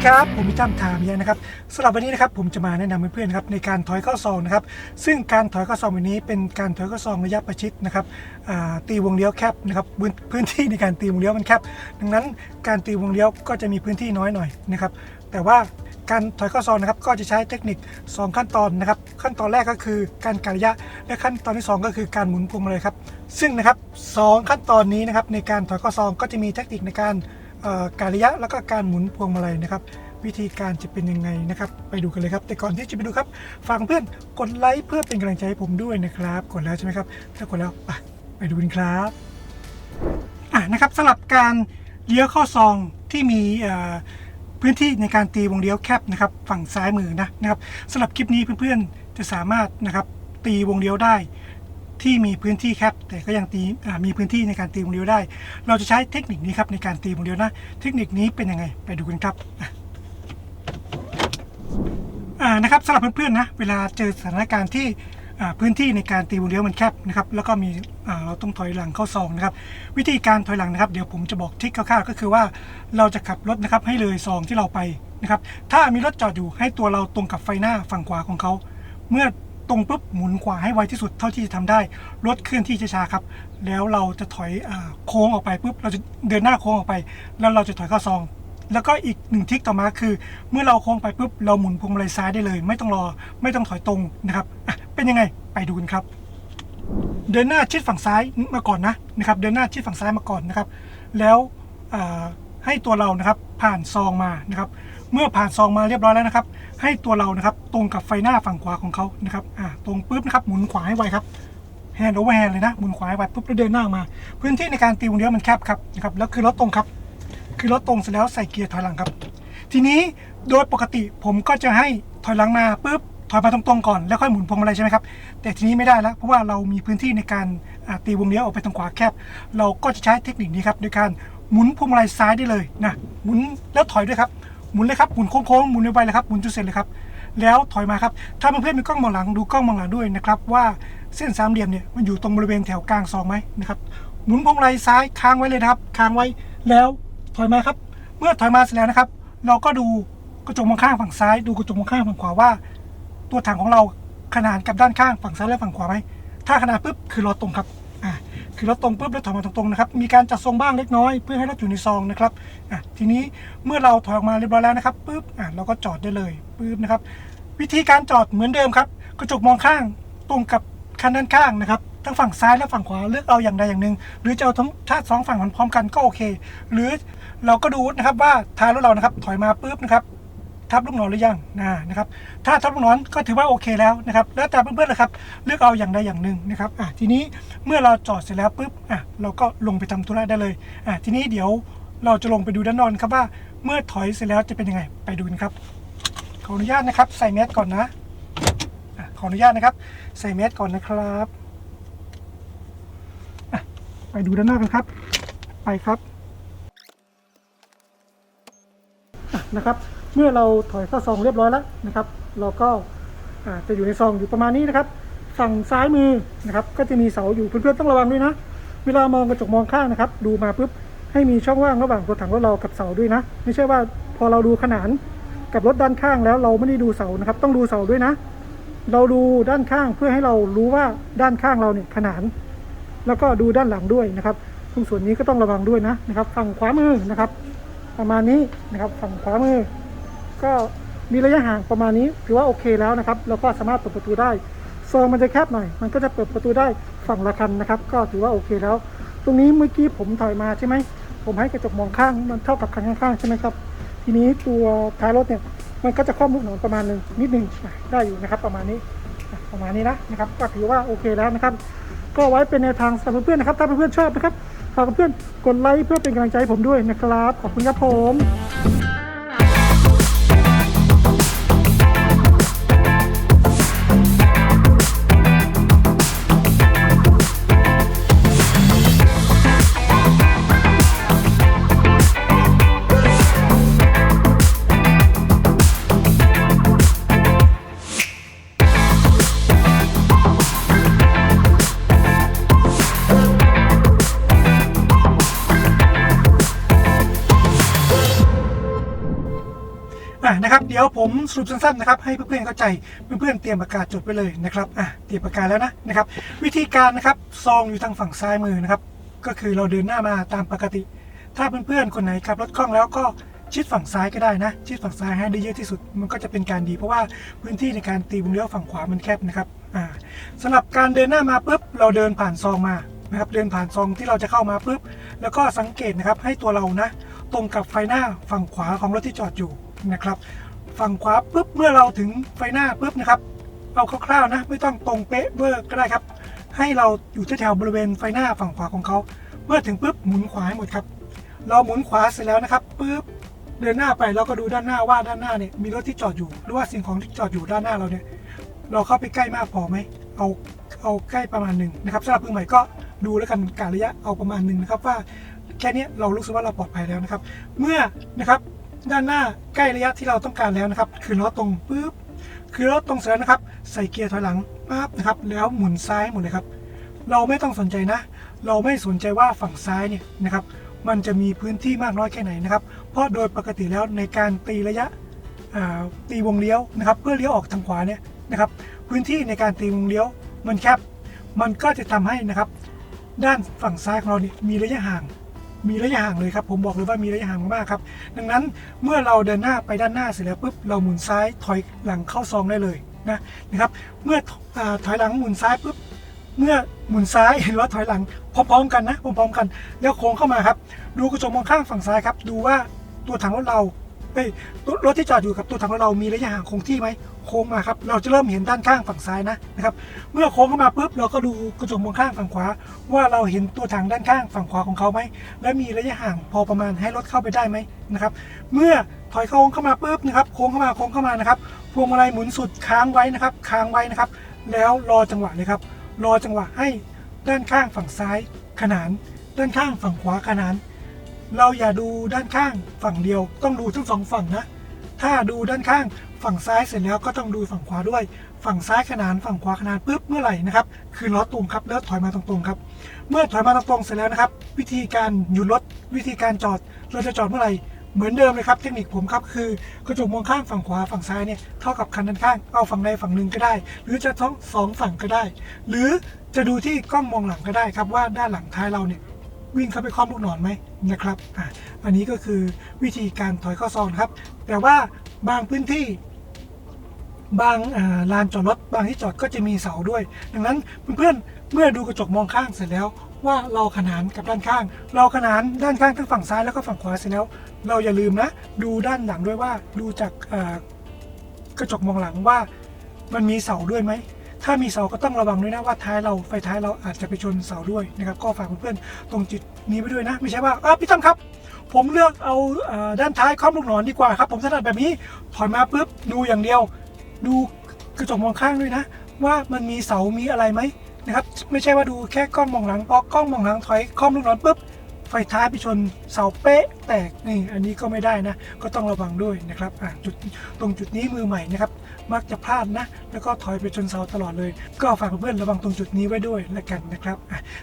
ดีครับ ผมมิตั้มทามิยะนะครับสำหรับวันนี้นะครับผมจะมาแนะนำเพื่อนๆนะครับในการถอยข้าซองนะครับซึ่งการถอยข้าซองวันนี้เป็นการถอยข้าซองระยะประชิดนะครับตีวงเลี้ยวแคบนะครับพื้นที่ในการตีวงเลี้ยวมันแคบดังนั้นการตีวงเลี้ยวก็จะมีพื้นที่น้อยหน่อยนะครับแต่ว่าการถอยข้าซองนะครับก็จะใช้เทคนิค 2 ขั้นตอนนะครับขั้นตอนแรกก็คือการการระยะ และขั้นตอนที่ 2 ก็คือการหมุนพวงมาลัยครับซึ่งนะครับสองขั้นตอนนี้นะครับในการถอยข้าซองก็จะมีเทคนิคในการ การระยะแล้วก็การหมุนพวงมาลัยนะครับ วิธีการจะเป็นยังไงนะครับ ไปดูกันเลยครับ แต่ก่อนที่จะไปดูครับฝากเพื่อนกดไลค์เพื่อเป็นกำลังใจให้ผมด้วยนะครับ กดแล้วใช่ไหมครับถ้ากดแล้วไปไปดูกันครับอะนะครับสำหรับการเลี้ยวเข้าซองที่มีพื้นที่ในการตีวงเลี้ยวแคบนะครับฝั่งซ้ายมือนะนะครับสำหรับคลิปนี้เพื่อนๆจะสามารถนะครับตีวงเลี้ยวได้ ที่มีพื้นที่แคบแต่ก็ยังตีมีพื้นที่ในการตีวงเลียวได้ เราจะใช้เทคนิคนี้ครับในการตีวงเลียวนะ เทคนิคนี้เป็นยังไงไปดูกันครับะนะครับสำหรับเพื่อนๆนะเวลาเจอสถานการณ์ที่พื้นที่ในการตีวงเลี้ยวมันแคบนะครับแล้วก็มีเราต้องถอยหลังเข้าซองนะครับวิธีการถอยหลังนะครับเดี๋ยวผมจะบอกทริคคร่าวๆก็คือว่าเราจะขับรถนะครับให้เลยซองที่เราไปนะครับถ้ามีรถจอดอยู่ให้ตัวเราตรงกับไฟหน้าฝั่งขวาของเขา เมื่อ ตรงปุ๊บหมุนขวาให้ไวที่สุดเท่าที่จะทำได้ รถเคลื่อนที่ช้าๆครับ แล้วเราจะถอยอโค้งออกไปปุ๊บเราจะเดินหน้าโค้งออกไป แล้วเราจะถอยเข้าซอง แล้วก็อีกหนึ่งทริคต่อมาคือ เมื่อเราโค้งไปปุ๊บเราหมุนพวงมาลัยซ้ายได้เลย ไม่ต้องรอไม่ต้องถอยตรงนะครับเป็นยังไงไปดูกันครับ เดินหน้าชิดฝั่งซ้ายมาก่อนนะนะครับ เดินหน้าชิดฝั่งซ้ายมาก่อนนะครับ แล้วให้ตัวเรานะครับผ่านซองมานะครับ เมื่อผ่านซองมาเรียบร้อยแล้วนะครับ ให้ตัวเรานะครับตรงกับไฟหน้าฝั่งขวาของเขานะครับอ่าตรงปุ๊บนะครับหมุนขวาให้ไวครับแฮนด์โอเวอร์แฮนด์เลยนะหมุนขวาให้ไวปุ๊บแล้วเดินหน้ามา พื้นที่ในการตีวงเลี้ยวมันแคบครับนะครับแล้วคือรถตรงครับ คือรถตรงเสร็จแล้วใส่เกียร์ถอยหลังครับ ทีนี้โดยปกติผมก็จะให้ถอยหลังมาปุ๊บถอยมาตรงๆก่อนแล้วค่อยหมุนพวงมาลัยใช่ไหมครับแต่ทีนี้ไม่ได้แล้วเพราะว่าเรามีพื้นที่ในการตีวงเลี้ยวออกไปทางขวาแคบ เราก็จะใช้เทคนิคนี้ครับโดยการหมุนพวงมาลัยซ้ายได้เลยนะหมุนแล้วถอยด้วยครับ หมุนเลยครับหมุนโค้งๆหมุนไวๆเลยครับหมุนจนเสร็จเลยครับแล้วถอยมาครับถ้าเพื่อนๆมีกล้องมองหลังดูกล้องมองหลังด้วยนะครับว่าเส้นสามเหลี่ยมเนี่ยมันอยู่ตรงบริเวณแถวกลางซองไหมนะครับหมุนพวงมาลัยซ้ายค้างไว้เลยนะครับค้างไว้แล้วถอยมาครับ เมื่อถอยมาเสร็จแล้วนะครับ เราก็ดูกระจกมองข้างฝั่งซ้าย ดูกระจกมองข้างฝั่งขวาว่า ตัวถังของเราขนานกับด้านข้างฝั่งซ้ายและฝั่งขวาไหมถ้าขนาดปุ๊บคือรถตรงครับ คือรถตรงปุ๊บแล้วถอยมาตรงๆนะครับมีการจัดทรงบ้างเล็กน้อยเพื่อให้รถอยู่ในซองนะครับอะทีนี้เมื่อเราถอยออกมาเรียบร้อยแล้วนะครับปุ๊บอะเราก็จอดได้เลยปุ๊บนะครับวิธีการจอดเหมือนเดิมครับกระจกมองข้างตรงกับคันด้านข้างนะครับทั้งฝั่งซ้ายและฝั่งขวาเลือกเอาอย่างใดอย่างหนึ่งหรือจะเอาทั้งถ้าสองฝั่งมันพร้อมกันก็โอเค หรือเราก็ดูนะครับว่าท้ายรถเรานะครับถอยมาปุ๊บนะครับ ทับลูกศรหรือยังนะนะครับ ถ้าทับลูกศรก็ถือว่าโอเคแล้วนะครับ แล้วแต่เพื่อนๆเลยครับเลือกเอาอย่างใดอย่างหนึ่งนะครับอะทีนี้เมื่อเราจอดเสร็จแล้วปุ๊บอะเราก็ลงไปทำธุระได้เลยอะทีนี้เดี๋ยวเราจะลงไปดูด้านนอกครับว่าเมื่อถอยเสร็จแล้วจะเป็นยังไงไปดูกันครับ ขออนุญาตนะครับ ใส่แมสก่อนนะอะขออนุญาตนะครับ ใส่แมสก่อนนะครับไปดูด้านหน้ากันครับ ไปครับนะครับ เมื่อเราถอยเข้าซองเรียบร้อยแล้วนะครับ เราก็าจะอยู่ในซองอยู่ประมาณนี้นะครับ ฝั่งซ้ายมือนะครับ ก็จะมีเสาอยู่เพื่อนๆต้องระวังด้วยนะ เวลามองกระจกมองข้างนะครับ ดูมาปุ๊บให้มีช่องว่างระหว่างตัวถังรถเรากับเสาด้วยนะ ไม่ใช่ว่าพอเราดูขนานกับรถด้านข้างแล้วเราไม่ได้ดูเสานะครับ ต้องดูเสาด้วยนะ เราดูด้านข้างเพื่อให้เรารู้ว่าด้านข้างเราเนี่ยขนาน แล้วก็ดูด้านหลังด้วยนะครับตรงส่วนนี้ก็ต้องระวังด้วยนะนะครับ ฝั่งขวามือนะครับ ประมาณนี้นะครับ ฝั่งขวามือ ก็มีระยะห่างประมาณนี้ถือว่าโอเคแล้วนะครับเราก็สามารถเปิดประตูได้ซองมันจะแคบหน่อย มันก็จะเปิดประตูได้ฝั่งละคันนะครับ ก็ถือว่าโอเคแล้ว ตรงนี้เมื่อกี้ผมถอยมาใช่ไหมผมให้กระจกมองข้างมันเท่ากับคันข้างๆใช่ไหมครับ ทีนี้ตัวท้ายรถเนี่ยมันก็จะครอบลูกหนอนประมาณนึงนิดหนึงอะได้อยู่นะครับ ประมาณนี้ประมาณนี้นะนะครับ ก็ถือว่าโอเคแล้วนะครับ ก็ไว้เป็นแนวทางสำหรับเพื่อนๆนะครับ ถ้าเพื่อนๆชอบนะครับฝากเพื่อนกดไลค์เพื่อเป็นกำลังใจให้ผมด้วยนะครับ ขอบคุณครับผม เดี๋ยวผมสรุปสั้นๆนะครับให้เพื่อนๆเข้าใจเพื่อนๆเตรียมปากกาจดไว้เลยนะครับอะเตรียมปากกาแล้วนะนะครับ วิธีการนะครับซองอยู่ทางฝั่งซ้ายมือนะครับ ก็คือเราเดินหน้ามาตามปกติ ถ้าเพื่อนๆคนไหนขับรถคล่องแล้วก็ชิดฝั่งซ้ายก็ได้นะ ชิดฝั่งซ้ายให้ได้เยอะที่สุด มันก็จะเป็นการดีเพราะว่าพื้นที่ในการตีวงเลี้ยวฝั่งขวามันแคบนะครับอ่าสำหรับการเดินหน้ามาปุ๊บเราเดินผ่านซองมานะครับเดินผ่านซองที่เราจะเข้ามาปุ๊บแล้วก็สังเกตนะครับให้ตัวเรานะ ตรงกับไฟหน้าฝั่งขวาของรถที่จอดอยู่นะครับ ฝั่งขวาปุ๊บเมื่อเราถึงไฟหน้าปุ๊บนะครับเอาคร่าวๆนะไม่ต้องตรงเป๊ะเบอร์ก็ได้ครับ ให้เราอยู่แถวๆบริเวณไฟหน้าฝั่งขวาของเขา เมื่อถึงปุ๊บหมุนขวาให้หมดครับ เราหมุนขวาเสร็จแล้วนะครับปุ๊บเดินหน้าไปเราก็ดูด้านหน้าว่าด้านหน้าเนี่ยมีรถที่จอดอยู่ หรือว่าสิ่งของที่จอดอยู่ด้านหน้าเราเนี่ยเราเข้าไปใกล้มากพอไหมเอาเอาใกล้ประมาณหนึ่งนะครับสำหรับมือใหม่ก็ดูแล้วกันการระยะเอาประมาณหนึ่งนะครับว่าแค่นี้เรารู้สึกว่าเราปลอดภัยแล้วนะครับ เมื่อนะครับ ด้านหน้าใกล้ระยะที่เราต้องการแล้วนะครับ คือล้อตรงปุ๊บคือล้อตรงเสร็จแล้วนะครับ ใส่เกียร์ถอยหลังปั๊บนะครับ แล้วหมุนซ้ายหมดเลยครับ เราไม่ต้องสนใจนะ เราไม่สนใจว่าฝั่งซ้ายเนี่ยนะครับ มันจะมีพื้นที่มากน้อยแค่ไหนนะครับ เพราะโดยปกติแล้วในการตีระยะตีวงเลี้ยวนะครับ เพื่อเลี้ยวออกทางขวาเนี่ยนะครับพื้นที่ในการตีวงเลี้ยวมันแคบมันก็จะทำให้นะครับ ด้านฝั่งซ้ายของเราเนี่ยมีระยะห่าง มีระยะห่างเลยครับ ผมบอกเลยว่ามีระยะห่างมากครับ ดังนั้นเมื่อเราเดินหน้าไปด้านหน้าเสร็จแล้วปุ๊บเราหมุนซ้ายถอยหลังเข้าซองได้เลยนะนะครับเมื่ออถอยหลังหมุนซ้ายปุ๊บเมื่อหมุนซ้ายเห็นว่าถอยหลังพร้อมๆกันนะพร้อมๆกัน แล้วโค้งเข้ามาครับ ดูกระจกมองข้างฝั่งซ้ายครับ ดูว่าตัวถังรถเรา เอ้ยตัวรถที่จอดอยู่กับตัวถังรถเรามีระยะห่างคงที่ไหมโค้งมาครับเราจะเริ่มเห็นด้านข้างฝั่งซ้ายนะนะครับ เมื่อโค้งเข้ามาปุ๊บเราก็ดูกระจกมองข้างฝั่งขวา ว่าเราเห็นตัวถังด้านข้างฝั่งขวาของเขาไหมและมีระยะห่างพอประมาณให้รถเข้าไปได้ไหมนะครับ เมื่อถอยโค้งเข้ามาปุ๊บนะครับโค้งเข้ามาโค้งเข้ามานะครับพวงมาลัยหมุนสุดค้างไว้นะครับ ค้างไว้นะครับ แล้วรอจังหวะเลยครับรอจังหวะให้ด้านข้างฝั่งซ้ายขนาน ด้านข้างฝั่งขวาขนาน เราอย่าดูด้านข้างฝั่งเดียวต้องดูทั้งสองฝั่งนะ ถ้าดูด้านข้างฝั่งซ้ายเสร็จแล้วก็ต้องดูฝั่งขวาด้วย ฝั่งซ้ายขนานฝั่งขวาขนานปุ๊บเมื่อไหร่นะครับ คือล้อตรงครับแล้วถอยมาตรงๆครับ เมื่อถอยมาตรงๆเสร็จแล้วนะครับ วิธีการหยุดรถวิธีการจอดเราจะจอดเมื่อไหร่เหมือนเดิมเลยครับเทคนิคผมครับคือกระจกมองข้างฝั่งขวาฝั่งซ้ายเนี่ยเท่ากับคันด้านข้างเอาฝั่งใดฝั่งหนึ่งก็ได้ หรือจะทั้งสองฝั่งก็ได้ หรือจะดูที่กล้องมองหลังก็ได้ครับว่าด้านหลังท้ายเราเนี่ยวิ่งเข้าไปคล้อมลูกหนอนไหม นะครับอะอันนี้ก็คือวิธีการถอยเข้าซองครับ แต่ว่าบางพื้นที่บางาลานจอดรถบางที่จอดก็จะมีเสาด้วย ดังนั้นเพื่อนๆเมื่อดูกระจกมองข้างเสร็จแล้วว่าเราขนานกับด้านข้าง เราขนานด้านข้างทั้งฝั่งซ้ายแล้วก็ฝั่งขวาเสร็จแล้ว เราอย่าลืมนะ ดูด้านหลังด้วยว่าดูจากากระจกมองหลังว่ามันมีเสาด้วยไหม ถ้ามีเสาก็ต้องระวังด้วยนะว่าท้ายเราไฟท้ายเราอาจจะไปชนเสาด้วยนะครับ ก็ฝากเพื่อนๆตรงจุดนี้ไว้ด้วยนะ ไม่ใช่ว่าอ้าพี่ตั้มครับ ผมเลือกเอาอด้านท้ายคล้อมลูกหนอนดีกว่าครับ ผมถนัดแบบนี้ถอยมาปุ๊บดูอย่างเดียว ดูกระจกมองข้างด้วยนะ ว่ามันมีเสามีอะไรไหมนะครับ ไม่ใช่ว่าดูแค่กล้องมองหลังพอกล้องมองหลังถอยคล้อมลูกหนอนปุ๊บ ไฟท้ายไปชนเสาเป๊ะแตกนี่อันนี้ก็ไม่ได้นะ ก็ต้องระวังด้วยนะครับจุดตรงจุดนี้มือใหม่นะครับมักจะพลาดนะ แล้วก็ถอยไปชนเสาตลอดเลย ก็ฝากเพื่อนๆระวังตรงจุดนี้ไว้ด้วยละกันนะครับ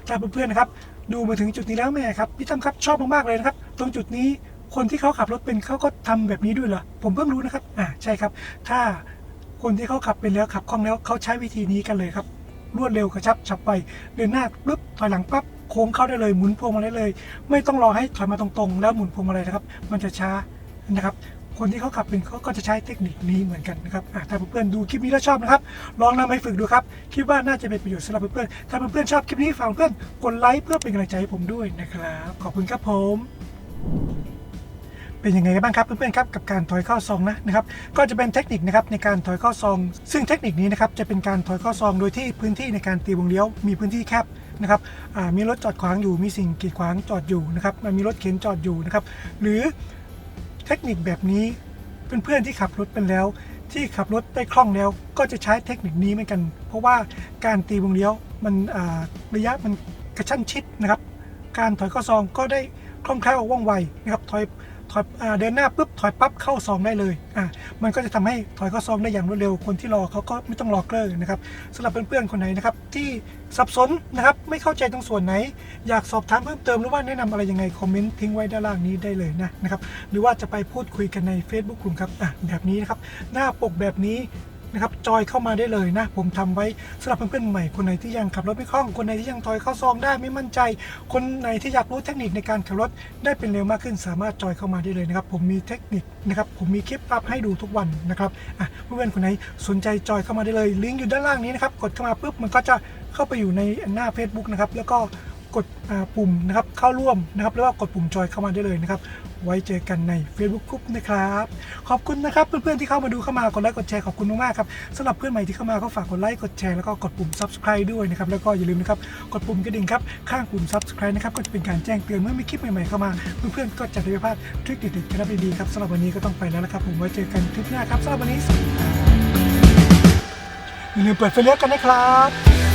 ถ้าเพื่อนๆนะครับดูมาถึงจุดนี้แล้วแม่ครับพี่ตั้มครับชอบมากๆเลยนะครับ ตรงจุดนี้คนที่เขาขับรถเป็นเขาก็ทำแบบนี้ด้วยเหรอผมเพิ่งรู้นะครับอ่าใช่ครับ ถ้าคนที่เขาขับเป็นแล้วขับคล่องแล้วเขาใช้วิธีนี้กันเลยครับ รวดเร็วกระชับฉับไปเดินหน้าปุ๊บถอยหลังปั๊บ โค้งเข้าได้เลยหมุนพวงมาลัยเลย ไม่ต้องรอให้ถอยมาตรงๆ แล้วหมุนพวงมาลัยนะครับ มันจะช้านะครับคนที่เขาขับเป็นเขาก็จะใช้เทคนิคนี้เหมือนกันนะครับถ้าเพื่อนๆดูคลิปนี้แล้วชอบนะครับ ลองนำไปฝึกดูครับ คิดว่าน่าจะเป็นประโยชน์สำหรับเพื่อนๆ ถ้าเพื่อนๆชอบคลิปนี้ฝากเพื่อนกดไลค์เพื่อเป็นกำลังใจให้ผมด้วยนะครับ ขอบคุณครับผม เป็นยังไงกันบ้างครับเพื่อนๆครับกับการถอยเข้าซองนะนะครับ ก็จะเป็นเทคนิคนะครับในการถอยเข้าซอง ซึ่งเทคนิคนี้นะครับจะเป็นการถอยเข้าซองโดยที่พื้นที่ในการตีวงเลี้ยวมีพื้นที่แคบ นะครับมีรถจอดขวางอยู่มีสิ่งกีดขวางจอดอยู่นะครับมีรถเข็นจอดอยู่นะครับ หรือเทคนิคแบบนี้เพื่อนๆที่ขับรถเป็นแล้ว ที่ขับรถได้คล่องแล้ว ก็จะใช้เทคนิคนี้เหมือนกัน เพราะว่าการตีวงเลี้ยวมันระยะมันกระชั้นชิดนะครับ การถอยข้าซองก็ได้คล่องแคล่วว่องไวนะครับถอย ถอยอเดินหน้าปุ๊บถอยปั๊บเข้าซองได้เลยอะมันก็จะทำให้ถอยเข้าซองได้อย่างรวดเร็วคนที่รอเขาก็ไม่ต้องรอเกลอนะครับสำหรับเพื่อนๆคนไหนนะครับที่สับสนนะครับไม่เข้าใจตรงส่วนไหน อยากสอบถามเพิ่มเติมหรือว่าแนะนำอะไรยังไงคอมเมนต์ทิ้งไว้ด้านล่างนี้ได้เลยนะนะครับหรือว่าจะไปพูดคุยกันใน Facebook กลุ่มครับอะแบบนี้นะครับหน้าปกแบบนี้ นะครับจอยเข้ามาได้เลยนะ ผมทำไว้สำหรับเพื่อนๆใหม่คนไหนที่ยังขับรถไม่คล่องคนไหนที่ยังถอยเข้าซองได้ไม่มั่นใจ คนไหนที่อยากรู้เทคนิคในการขับรถได้เป็นเร็วมากขึ้น สามารถจอยเข้ามาได้เลยนะครับ ผมมีเทคนิคนะครับผมมีคลิปอัพให้ดูทุกวันนะครับอะเพื่อนๆคนไหนสนใจจอยเข้ามาได้เลย ลิงก์อยู่ด้านล่างนี้นะครับกดเข้ามาปุ๊บมันก็จะเข้าไปอยู่ในหน้า Facebook นะครับแล้วก็กดปุ่มนะครับเข้าร่วมนะครับแล้วก็กดปุ่มจอยเข้ามาได้เลยนะครับ ไว้เจอกันใน Facebook กลุ่มนะครับ ขอบคุณนะครับ เพื่อนๆที่เข้ามาดูเข้ามากดไลค์กดแชร์ขอบคุณมากๆครับสำหรับเพื่อนใหม่ที่เข้ามาก็ฝากกดไลค์กดแชร์แล้วก็กดปุ่ม subscribe ด้วยนะครับแล้วก็อย่าลืมนะครับกดปุ่มกระดิ่งครับข้างปุ่ม subscribe นะครับก็จะเป็นการแจ้งเตือนเมื่อมีคลิปใหม่ๆเข้ามา เพื่อนๆก็จะได้ไม่พลาดทริคเด็ดๆกันได้ดีๆครับสำหรับวันนี้ก็ต้องไปแล้วนะครับผมไว้เจอกันคลิปหน้าครับสำหรับวันนี้อย่าลืมเปิดไฟเลี้ยวกันนะครับ